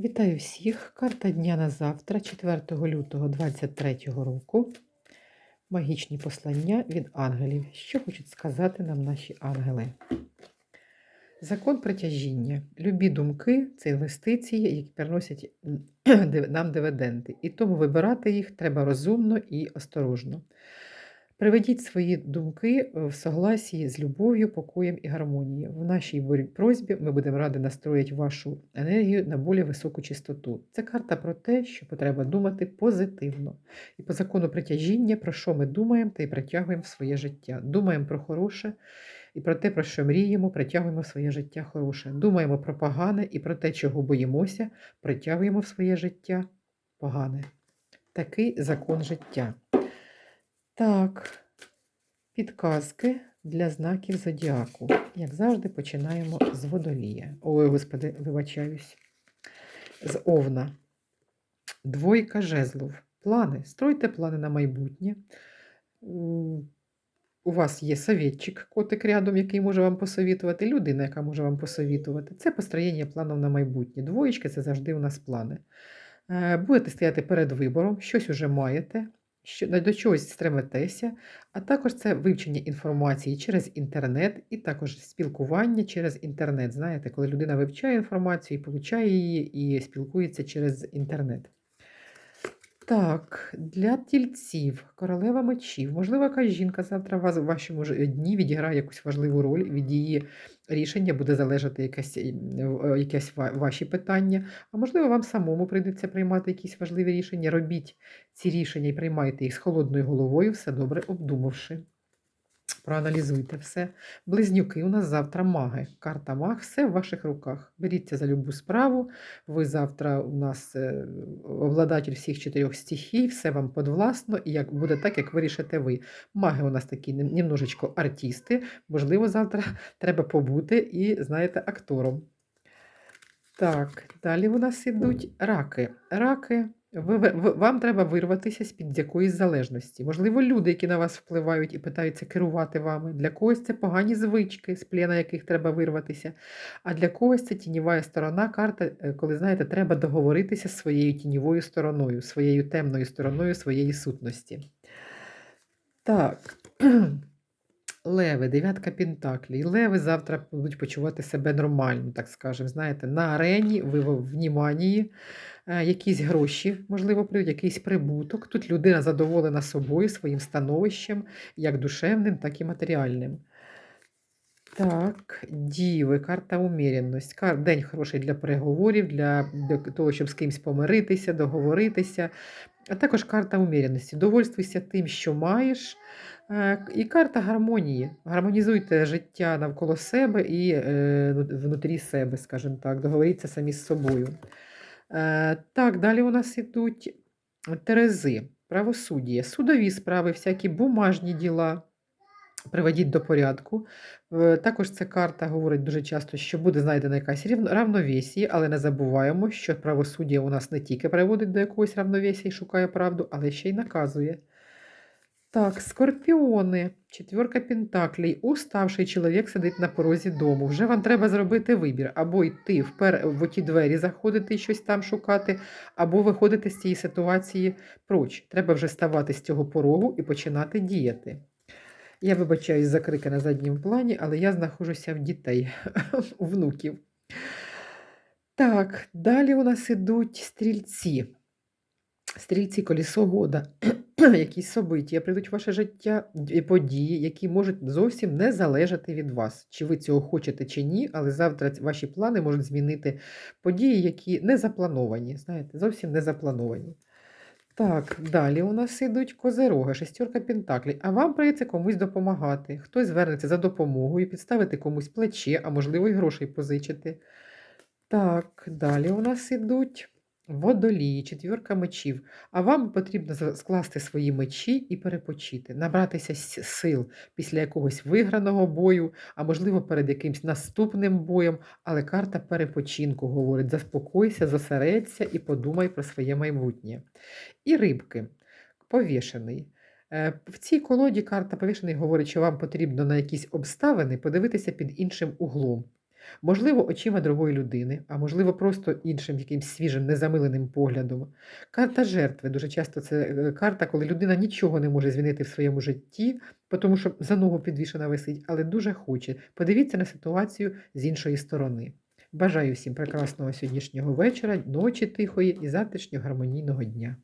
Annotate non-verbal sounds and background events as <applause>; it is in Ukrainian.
Вітаю всіх! Карта дня на завтра, 4 лютого 2023 року. Магічні послання від ангелів. Що хочуть сказати нам наші ангели? Закон притяжіння. Любі думки це інвестиції, які приносять <clears throat> нам дивіденди. І тому вибирати їх треба розумно і осторожно. Приведіть свої думки в согласії з любов'ю, покоєм і гармонією. В нашій просьбі ми будемо раді настроїти вашу енергію на більш високу чистоту. Це карта про те, що треба думати позитивно. І по закону притяжіння, про що ми думаємо та й притягуємо в своє життя. Думаємо про хороше і про те, про що мріємо, притягуємо в своє життя хороше. Думаємо про погане і про те, чого боїмося, притягуємо в своє життя погане. Такий закон життя. Так, підказки для знаків зодіаку. Як завжди, починаємо з водолія. Ой, господи, вибачаюсь. З овна. Двойка жезлов. Плани. Стройте плани на майбутнє. У вас є совєтчик, котик рядом, який може вам посовітувати, людина, яка може вам посовітувати. Це построєння планів на майбутнє. Двоєчки це завжди у нас плани. Е, будете стояти перед вибором, щось уже маєте що до чогось стремитеся, а також це вивчення інформації через інтернет, і також спілкування через інтернет. Знаєте, коли людина вивчає інформацію і получає її, і спілкується через інтернет. Так, для тільців, королева мечів. Можливо, якась жінка завтра в вашому дні відіграє якусь важливу роль, від її рішення буде залежати якесь, е, якесь ваші питання. А можливо, вам самому прийдеться приймати якісь важливі рішення. Робіть ці рішення і приймайте їх з холодною головою, все добре обдумавши. Проаналізуйте все. Близнюки у нас завтра маги. Карта маг, все в ваших руках. Беріться за любу справу. Ви завтра у нас е, обладатель всіх чотирьох стихій, все вам подвласно, і як буде так, як вирішите ви. Маги у нас такі немножечко артисти. Можливо, завтра <laughs> треба побути і, знаєте, актором. Так, далі у нас ідуть раки. Раки. Вам треба вирватися з-під якоїсь залежності. Можливо, люди, які на вас впливають і питаються керувати вами. Для когось це погані звички, з плена яких треба вирватися. А для когось це тіньова сторона карта, е, коли, знаєте, треба договоритися з своєю тіньовою стороною, своєю темною стороною своєї сутності. Так. <clears throat> Леви, дев'ятка Пентаклі. Леви завтра будуть почувати себе нормально, так скажемо. Знаєте, на арені, ви в вніманні, е, якісь гроші, можливо, прийдуть, якийсь прибуток. Тут людина задоволена собою, своїм становищем, як душевним, так і матеріальним. Так, діви, карта уміряність. День хороший для переговорів, для того, щоб з кимось помиритися, договоритися. А також карта уміряності. Довольствуйся тим, що маєш. Е, і карта гармонії. Гармонізуйте життя навколо себе і е, внутрі себе, скажімо так, договоріться самі з собою. Е, так, далі у нас ідуть терези, правосуддя, судові справи, всякі бумажні діла. Приведіть до порядку. Також ця карта говорить дуже часто, що буде знайдена якась равновесія, але не забуваємо, що правосуддя у нас не тільки приводить до якогось равновесія і шукає правду, але ще й наказує. Так, скорпіони, четверка пентаклей. Уставший чоловік сидить на порозі дому. Вже вам треба зробити вибір, або йти впер в оті двері, заходити і щось там шукати, або виходити з цієї ситуації проч. Треба вже ставати з цього порогу і починати діяти. Я вибачаюсь за крики на задньому плані, але я знаходжуся в дітей, у <laughs> внуків. Так, далі у нас ідуть стрільці. Стрільці колісо года. <clears throat> якісь собиття прийдуть в ваше життя і події, які можуть зовсім не залежати від вас. Чи ви цього хочете, чи ні, але завтра ваші плани можуть змінити події, які не заплановані. Знаєте, зовсім не заплановані. Так, далі у нас ідуть козероги, шестерка пентаклей, а вам прийдеться комусь допомагати. Хтось звернеться за допомогою, підставити комусь плече, а можливо, і грошей позичити. Так, далі у нас ідуть водолії, четвірка мечів. А вам потрібно скласти свої мечі і перепочити, набратися сил після якогось виграного бою, а можливо, перед якимось наступним боєм. Але карта перепочинку говорить: заспокойся, зосередься і подумай про своє майбутнє. І рибки повішений. Е, в цій колоді карта повішений говорить, що вам потрібно на якісь обставини подивитися під іншим углом. Можливо, очима другої людини, а можливо, просто іншим якимсь свіжим, незамиленим поглядом. Карта жертви. Дуже часто це е, карта, коли людина нічого не може змінити в своєму житті, тому що за ногу підвішена висить, але дуже хоче. Подивіться на ситуацію з іншої сторони. Бажаю всім прекрасного сьогоднішнього вечора, ночі тихої і завтрашнього гармонійного дня.